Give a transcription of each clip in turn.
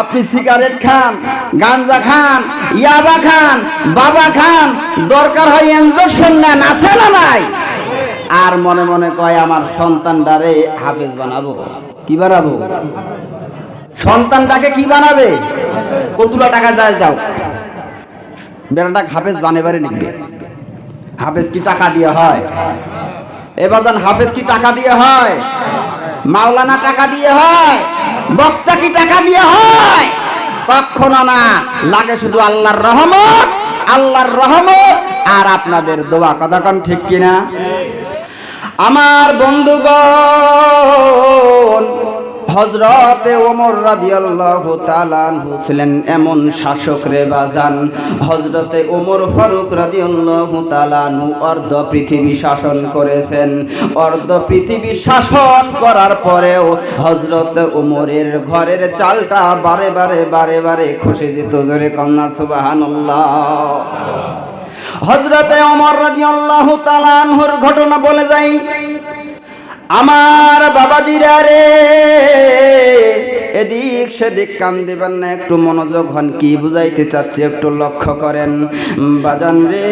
আপনি সিগারেট খান, গাঞ্জা খান, ইয়াবা খান, বাবা খান, দরকার হয় ইঞ্জেকশন নেন, আছে না নাই? আর মনে মনে কয়, আমার সন্তানটারে হাফেজ বানাবো। কি বানাবো? সন্তানটাকে কি বানাবে? কতগুলো টাকা যায় যাও। বেড়াটা হাফেজ বানেবারে লিখবে। হাফেজ কি টাকা দিয়ে হয়? এবার হাফেজ কি টাকা দিয়ে হয়? মাওলানা টাকা দিয়ে হয়? বক্তা কি টাকা দিয়ে হয়? কখনো না। লাগে শুধু আল্লাহর রহমত আল্লাহর রহমত, আর আপনাদের দোয়া কথা কন ঠিক কিনা? আমার বন্ধুগণ হজরতে ওমর রাদিয়াল্লাহু তাআলা ছিলেন এমন শাসক রে বাজান। হজরতে ওমর ফারুক রাদিয়াল্লাহু তাআলা অর্ধ পৃথিবী শাসন করেছেন। অর্ধ পৃথিবী শাসন করার পরেও হজরতে ওমরের ঘরের চালটা বারে বারে বারে বারে খসে যেত জোরে কন্যা, সুবহানাল্লাহ। হজরতে অমর রাদিয়াল্লাহু তাআলা আনহুর ঘটনা বলে যাই। আমার বাবাজিরা রে। এদিক সেদিক কান দিবেন না, একটু মনোযোগ হন, কি বুঝাইতে চাচ্ছি একটু লক্ষ্য করেন। বাজান রে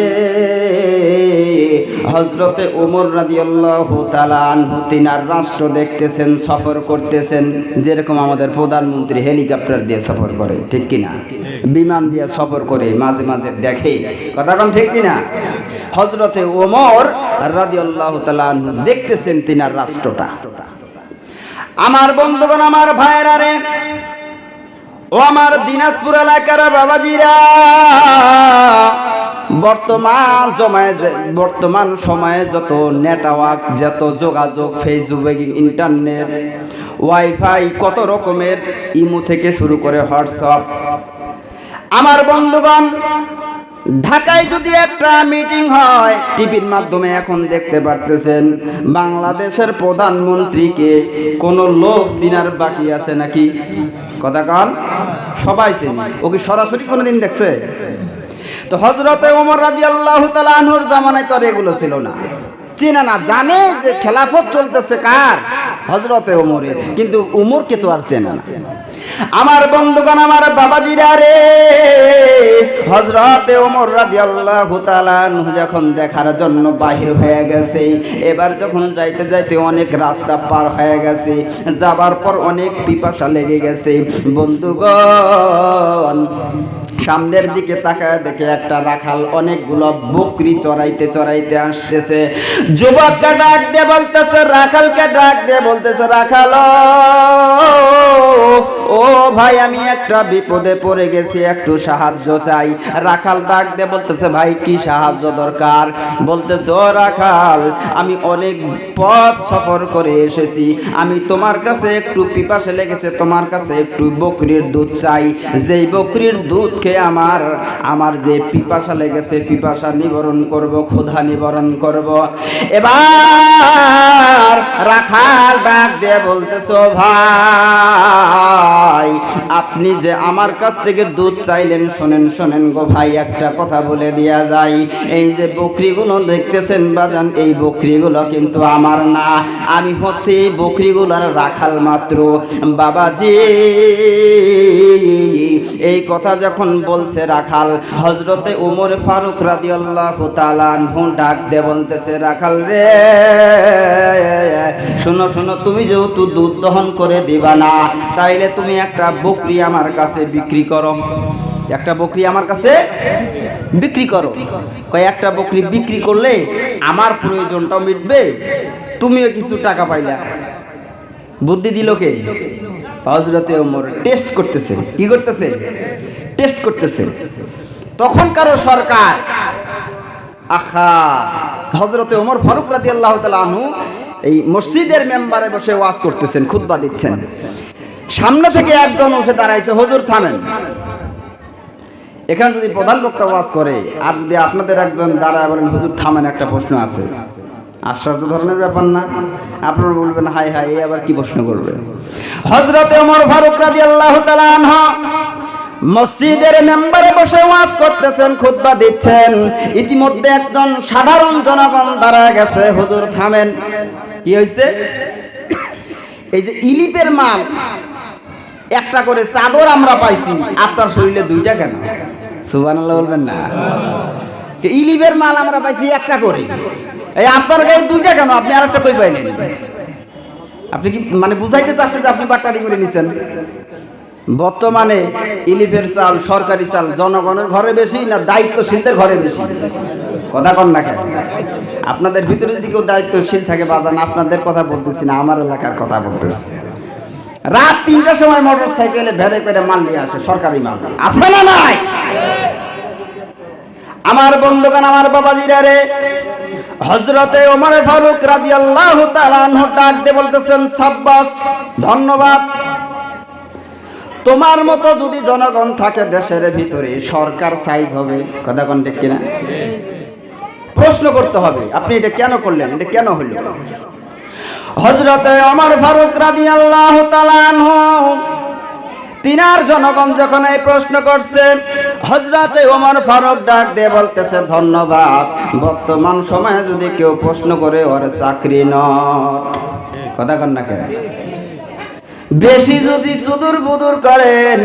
হজরতে ওমর রাদিয়াল্লাহু তাআলা আনহু, তিনার রাষ্ট্র দেখতেছেন, সফর করতেছেন, যেরকম আমাদের প্রধানমন্ত্রী হেলিকপ্টার দিয়ে সফর করে, ঠিক কিনা? বিমান দিয়ে সফর করে, মাঝে মাঝে দেখে। কথা কোন ঠিক কিনা? হজরতে ওমর রাদিয়াল্লাহু তাআলা আনহু দেখতেছেন তিনার রাষ্ট্রটা। আমার বন্ধুগণ, আমার ভাইয়েরা রে ও আমার দিনাজপুর এলাকার বাবাজিরা, বর্তমান সময়ে বর্তমান সময়ে যত নেটওয়ার্ক, যত যোগাযোগ ফেসবুক ইন্টারনেট ওয়াইফাই কত রকমের ইমো থেকে শুরু করে হোয়াটসঅ্যাপ আমার বন্ধুগণ ঢাকায় যদি একটা মিটিং হয়, টিভির মাধ্যমে এখন দেখতে পারতেছেন, বাংলাদেশের প্রধানমন্ত্রীকে কোন লোক চিনার বাকি আছে নাকি? কথা কন, সবাই চিনি। ও কি সরাসরি কোনোদিন দেখছে? তো হজরতে ওমর রাজি আল্লাহ আনহুর জামানায় তো আর এগুলো ছিল না। চেনে না জানে যে খেলাফত চলতেছে কার? হজরতে ওমরের কিন্তু উমরকে তো আর চেনে না। আমার বন্ধুগণ, আমার বাবাজিরা রে হজরতে ওমর রাদিয়াল্লাহু তাআলা যখন দেখার জন্য বাহির হয়ে গেছে, এবার যখন যাইতে যাইতে অনেক রাস্তা পার হয়ে গেছে, যাবার পর অনেক পিপাসা লেগে গেছে। বন্ধুগণ সামনের দিকে তাকায় দেখে একটা রাখাল অনেকগুলো বকরি চড়াইতে চড়াইতে আসতেছে যুবককে ডাক দিয়ে বলতেছে রাখালকে ডাক দিয়ে বলতেছে রাখাল ও ভাই, আমি একটা বিপদে পড়ে গেছি, একটু সাহায্য চাই। রাখাল ডাক দিয়ে বলতেছে, ভাই, কি সাহায্য দরকার? বলতেছে, ও রাখাল, আমি অনেক পথ সফর করে এসেছি। আমি তোমার কাছে একটু পিপাসে লেগেছে, তোমার কাছে একটু বকরির দুধ চাই। যেই বকরির দুধ খেয়ে আমার আমার যে পিপাসা লেগেছে, পিপাসা নিবারণ করব, ক্ষুধা নিবারণ করব। এবার রাখাল ডাক দিয়ে বলতেছো ভাই আপনি যে আমার কাছ থেকে দুধ চাইলেন, শোনেন শোনেন গো ভাই, একটা কথা বলে দেয়া যায় এই যে বকরিগুলো দেখতেছেন বাজান, এই বকরিগুলো কিন্তু আমার না। আমি হচ্ছে এই বকরিগুলোর রাখাল মাত্র। বাবাজি, এই কথা যখন বলছে রাখাল হজরতে উমর ফারুক রাদিয়াল্লাহু ডাক দে বলতেছে, রাখাল রে, শোনো শোনো, তুমি যেহেতু দুধ দহন করে দিবা না তাইলে তুমি একটা বকরি আমার কাছে বিক্রি করো। একটা বকরি আমার কাছে বিক্রি করো। কয়, একটা বকরি বিক্রি করলে আমার প্রয়োজনটাও মিটবে, তুমিও কিছু টাকা পাইলা। বুদ্ধি দিল কে? হজরতে ওমর টেস্ট করতেছে। কি করতেছে? টেস্ট করতেছে। তখনকারও সরকার আখা হজরতে ওমর ফারুক রাদি আল্লাহ আনহু এই মসজিদের মেম্বারে বসে ওয়াজ করতেছেন, খুতবা দিচ্ছেন। সামনে থেকে একজন উঠে দাঁড়াইছে, হজুর থামেন। এখানে যদি প্রধান বক্তা ওয়াজ করে, আর যদি আপনাদের একজন দাঁড়ায় বলেন, হুজুর থামেন, একটা প্রশ্ন আছে। আশ্চর্য ধরনের ব্যাপার না? আপনারা বলবেন হাই হাই এই আবার কি প্রশ্ন করবে? হজরতে ওমর ফারুক রাদি আল্লাহ মসজিদের মেম্বারে বসে ওয়াজ করতেছেন, খুতবা দিচ্ছেন। ইতিমধ্যে একজন সাধারণ জনগণ দাঁড়ায় গেছে, হুজুর থামেন। কি হয়েছে এই যে ইলিপের মাল একটা করে চাদর আমরা পাইছি। আপনার শরীরে দুইটা কেন? সুবহানাল্লাহ বলবেন না। ইলিভের মাল আমরা পাইছি একটা করে। এই আপনার গায়ে দুইটা কেন? আপনি আরেকটা কই পাইলেন? আপনি কি মানে বুঝাইতে চাচ্ছে যে আপনি বাট্টারি করে নিছেন? বর্তমানে ইলিভের চাল সরকারি চাল জনগণের ঘরে বেশি না দায়িত্বশীলদের ঘরে বেশি? কথা কন না কেন? আপনাদের ভিতরে যদি কেউ দায়িত্বশীল থাকে বাজান আপনাদের কথা বলতেছি না আমার এলাকার কথা বলতেছি। রাত তিনটার সময় মোটর সাইকেলে ভেড়ে করে মাল নিয়ে আসে, সরকারি মাল আসবে না নাই? আমার বন্ধুগান আমার বাবাজিরা রে হজরতে ওমর ফারুক তাআলা আনহু ডাক দিয়ে বলতেছেন, সাব্বাস, ধন্যবাদ। তোমার মতো যদি জনগণ থাকে দেশের ভিতরে, সরকার সাইজ হবে। কথা কোন ঠিক কিনা? প্রশ্ন করতে হবে, আপনি এটা কেন করলেন? এটা কেন হলো? হজরতে অমর ফারুক রাদি আল্লাহ তিনার জনগণ যখন এই প্রশ্ন করছে হজরতে ওমর ফারুক ডাক দিয়ে বলতেছে, ধন্যবাদ, বর্তমান সময়ে যদি কেউ প্রশ্ন করে, ওর চাকরি নট। কথা কন না কেন? বেশি যদি চুদুর বুদুর করেন,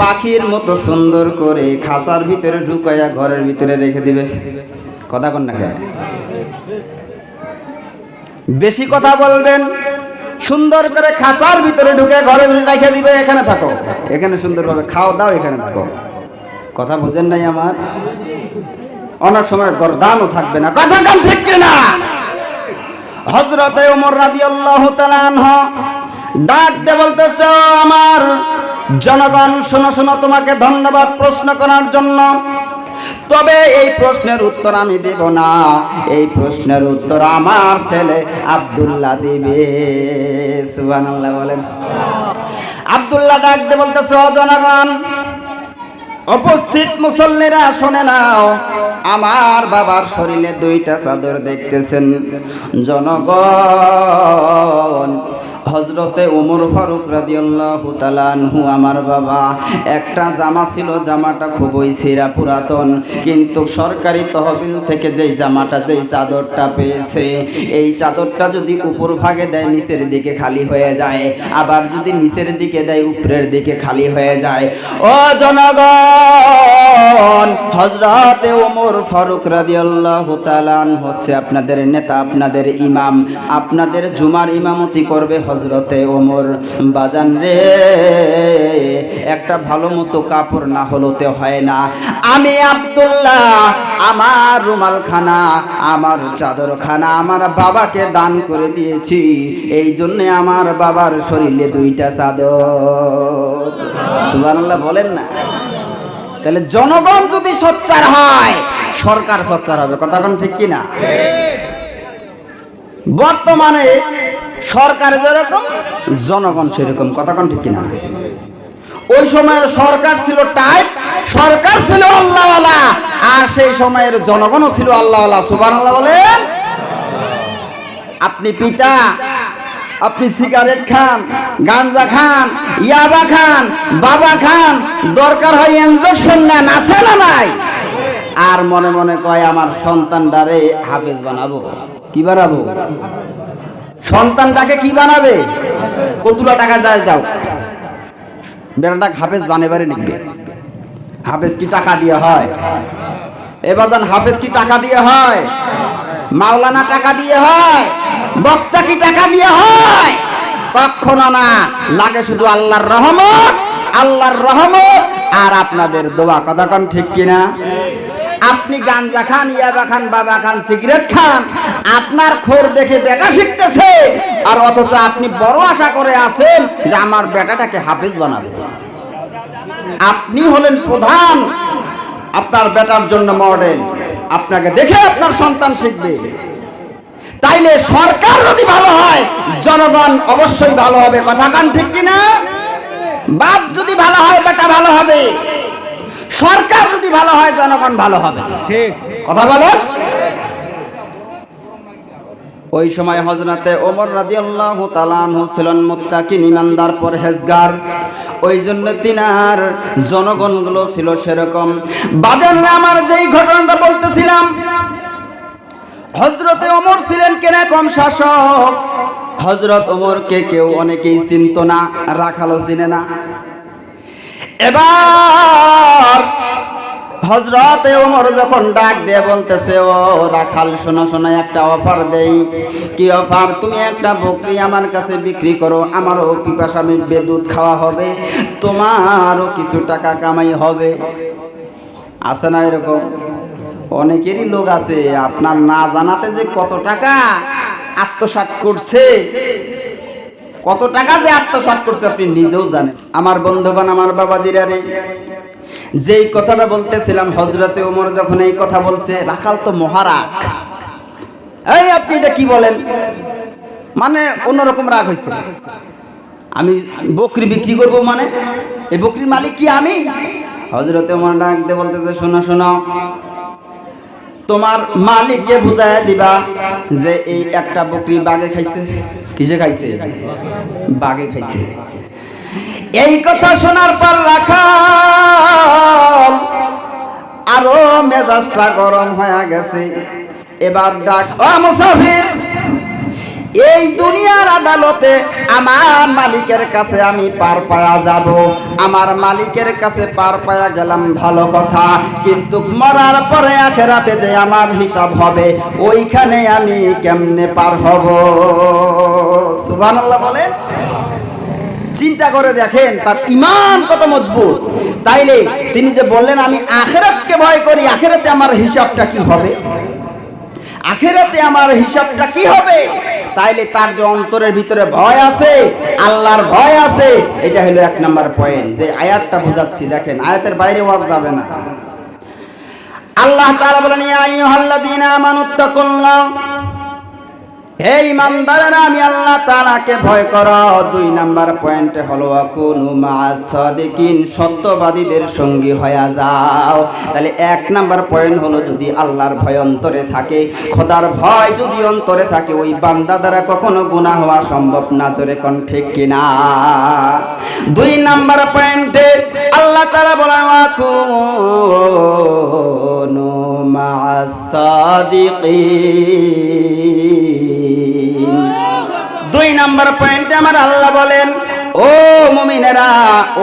পাখির মতো সুন্দর করে খাসার ভিতরে ঢুকাইয়া ঘরের ভিতরে রেখে দিবে। কথা কন না কেন? বেশি কথা বলবেন, সুন্দর করে খাঁচার ভিতরে ঢুকে ঘরে রেখে দিবে, এখানে থাকো। এখানে সুন্দরভাবে খাও, দাও, এখানে থাকো। কথা বুঝেন নাই আমার? অনেক সময় গরদানও থাকবে না। কথা কান ঠিক কিনা? হজরতে ওমর তাআলা আনহু ডাক দে বলতেছে, "ও আমার জনগণ, শোনো শোনো, তোমাকে ধন্যবাদ প্রশ্ন করার জন্য তবে এই প্রশ্নের উত্তর আমি দেব না। এই প্রশ্নের উত্তর আমার ছেলে আব্দুল্লাহ দিবে। সুবহানাল্লাহ বলেন। আব্দুল্লাহ ডাক দে বলতেছে, ও জনগণ, উপস্থিত মুসল্লিরা শুনে নাও, আমার বাবার শরীরে দুইটা চাদর দেখতেছেন। জনগণ হজরতে ওমর ফারুক রাদিয়াল্লাহু তাআলা আনহু, আমার বাবা। একটা জামা ছিল, জামাটা খুবই ছেঁড়া পুরাতন। কিন্তু সরকারি তহবিল থেকে যেই জামাটা, যেই চাদরটা পেয়েছে, এই চাদরটা যদি উপর ভাগে দেয়, নিচের দিকে খালি হয়ে যায়। আবার যদি নিচের দিকে দেয়, উপরের দিকে খালি হয়ে যায়। ও জনগণ হজরতে ওমর ফারুক রাদিয়াল্লাহু হচ্ছে আপনাদের নেতা, আপনাদের ইমাম। আপনাদের জুমার ইমামতি করবে হজরতে ওমর, বাজান রে, একটা ভালো মতো কাপড় না হলোতে হয় না। আমি আব্দুল্লাহ, আমার রুমাল খানা আমার চাদর খানা আমার বাবাকে দান করে দিয়েছি। এই জন্য আমার বাবার শরীরে দুইটা চাদর। সুবহানাল্লাহ, বলেন না। তাহলে জনগণ যদি সোচ্চার হয়, সরকার সোচ্চার হবে। কথা ঠিক কিনা? বর্তমানে সরকার যেরকম, জনগণ সেরকম। কথা কোন ঠিক কিনা? ওই সময়ে সরকার ছিল টাইপ সরকার ছিল আল্লাহওয়ালা, আর সেই সময়ের জনগণও ছিল আল্লাহওয়ালা। সুবহানাল্লাহ বলেন। আপনি পিতা, আপনি সিগারেট খান, গাঞ্জা খান, ইয়াবা খান, বাবা খান, দরকার হয় ইনজেকশন নেন, আছে না নাই? আর মনে মনে কয়, আমার সন্তানটারে হাফেজ বানাবো। কি বানাবো? সন্তানটাকে কি বানাবে? কতগুলো টাকা যায় যাও। বেটাটা হাফেজ বানেবারে লিখবে। হাফেজ কি টাকা দিয়ে হয়? এবার হাফেজ কি টাকা দিয়ে হয়? মাওলানা টাকা দিয়ে হয়? বক্তা কি টাকা দিয়ে হয়? কখনো না। লাগে শুধু আল্লাহর রহমত আল্লাহর রহমত আর আপনাদের দোয়া কথা কন ঠিক কিনা? আপনি গাঞ্জা খান, ইয়াবা খান, বাবা খান, সিগারেট খান, আপনার খোর দেখে বেটা শিখতেছে। আর অথচ আপনি বড় আশা করে আছেন যে আমার বেটাটাকে হাফেজ বানাবে। আপনি হলেন প্রধান, আপনার বেটার জন্য মডেল আপনাকে দেখে আপনার সন্তান শিখবে। তাইলে সরকার যদি ভালো হয়, জনগণ অবশ্যই ভালো হবে। কথা কান ঠিক কিনা? বাপ যদি ভালো হয় বেটা ভালো হবে। সরকার যদি ভালো হয় জনগণ ভালো হবে। ঠিক। কথা বলেন ওই সময় হজরতে ওমর রাদিয়াল্লাহু তাআলা আনহু ছিলেন মুত্তাকিন ইমানদার পরহেজগার। ওই জন্য তিনার জনগণগুলো ছিল সেরকম। বাজার আমার যেই ঘটনাটা বলতেছিলাম হজরতে ওমর ছিলেন কেনা কম শাসক। হজরত ওমরকে কেউ অনেকেই চিনত না রাখালো চিনে না। এবার হজরত ওমর যখন ডাক দিয়ে বলতেছে, ও রাখাল, শোনা শোনা, একটা অফার দেই। কি অফার? তুমি একটা বকরি আমার কাছে বিক্রি করো, আমারও পিপাসা মিটবে, দুধ খাওয়া হবে, তোমারও কিছু টাকা কামাই হবে। আছে না এরকম? অনেকেরই লোক আছে, আপনার না জানাতে যে কত টাকা আত্মসাৎ করছে। কত টাকা যে আত্মসাৎ করছে আপনি নিজেও জানেন। আমার বন্ধুগণ, আমার বাবাজিরা রে, যেই কথাটা বলতেছিলাম হজরতে ওমর যখন এই কথা বলছে, রাখাল তো মহারাগ। এই আপনি এটা কি বলেন? মানে অন্যরকম রাগ হয়েছে আমি বকরি বিক্রি করব মানে? এই বকরির মালিক কি আমি? হজরতে ওমর ডাক বলতেছে, শোনো শোনো তোমার মালিককে বুঝায় দিবা যে এই একটা বকরি বাগে খাইছে। কিসে খাইছে? বাগে খাইছে। এই কথা শোনার পর রাখাল আরও মেজাজটা গরম হয়ে গেছে। এবার ডাক, ও মুসাফির এই দুনিয়ার আদালতে আমার মালিকের কাছে আমি পার পায়া যাব। আমার মালিকের কাছে পার পায়া গেলাম ভালো কথা। কিন্তু মরার পরে আখেরাতে যে আমার হিসাব হবে, ওইখানে আমি কেমনে পার হব? সুবহানাল্লাহ বলেন। চিন্তা করে দেখেন, তার ইমান কত মজবুত। তাইলে তিনি যে বললেন, আমি আখেরাতকে ভয় করি, আখেরাতে আমার হিসাবটা কি হবে? আখেরাতে আমার হিসাবটা কি হবে? তাইলে তার যে অন্তরের ভিতরে ভয় আছে, আল্লাহর ভয় আছে, এটা হলো এক নম্বর পয়েন্ট যে আয়াতটা বোঝাচ্ছি, দেখেন, আয়াতের বাইরে ওয়াজ যাবে না। আল্লাহ তাআলা বলেন, ইয়া আইয়ুহাল্লাযীনা আমানুত্তাকুল্লাহ হে ইমানদারেরা, আমি আল্লাহ তাআলাকে ভয় করো। দুই নাম্বার পয়েন্টে হলো আকুনু সাদিকিন, সত্যবাদীদের সঙ্গী হয়ে যাও। তাহলে এক নাম্বার পয়েন্ট হলো, যদি আল্লাহর ভয় অন্তরে থাকে, খোদার ভয় যদি অন্তরে থাকে, ওই বান্দা দ্বারা কখনো গুনাহ হওয়া সম্ভব না, জোরে কোন ঠিক কিনা? দুই নাম্বার পয়েন্টে আল্লাহ তাআলা বলেন আকুনু সাদিকিন। দুই নাম্বার পয়েন্টে আমার আল্লাহ বলেন, ও মুমিনেরা,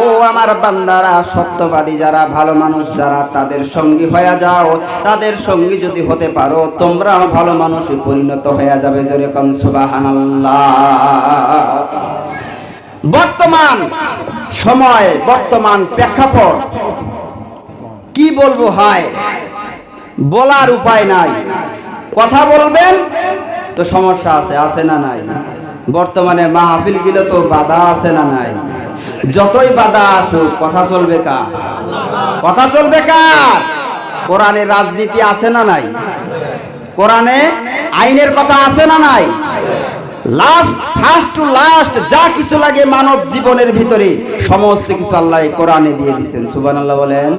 ও আমার বান্দারা, সত্যবাদী যারা, ভালো মানুষ যারা, তাদের সঙ্গী হয়ে যাও। তাদের সঙ্গী যদি হতে পারো, তোমরাও ভালো মানুষে পরিণত হয়ে যাবে। যেরকম সুবহানাল্লাহ। বর্তমান সময়, বর্তমান প্রেক্ষাপট, কি বলব হয়? বলার উপায় নাই। কথা বলবেন, তো সমস্যা আছে আছে না নাই? বর্তমানে মাহফিল গিলে তো বাধা আছে না নাই? যতই বাধা আসুক, কথা চলবে কার? কথা চলবে কার? কোরআনে রাজনীতি আছে না নাই? কোরআনে আইনের কথা আছে না নাই? লাস্ট ফার্স্ট টু লাস্ট যা কিছু লাগে মানব জীবনের ভিতরে, সমস্ত কিছু আল্লাহ কোরআনে দিয়ে দিচ্ছেন সুবহানাল্লাহ বলেন।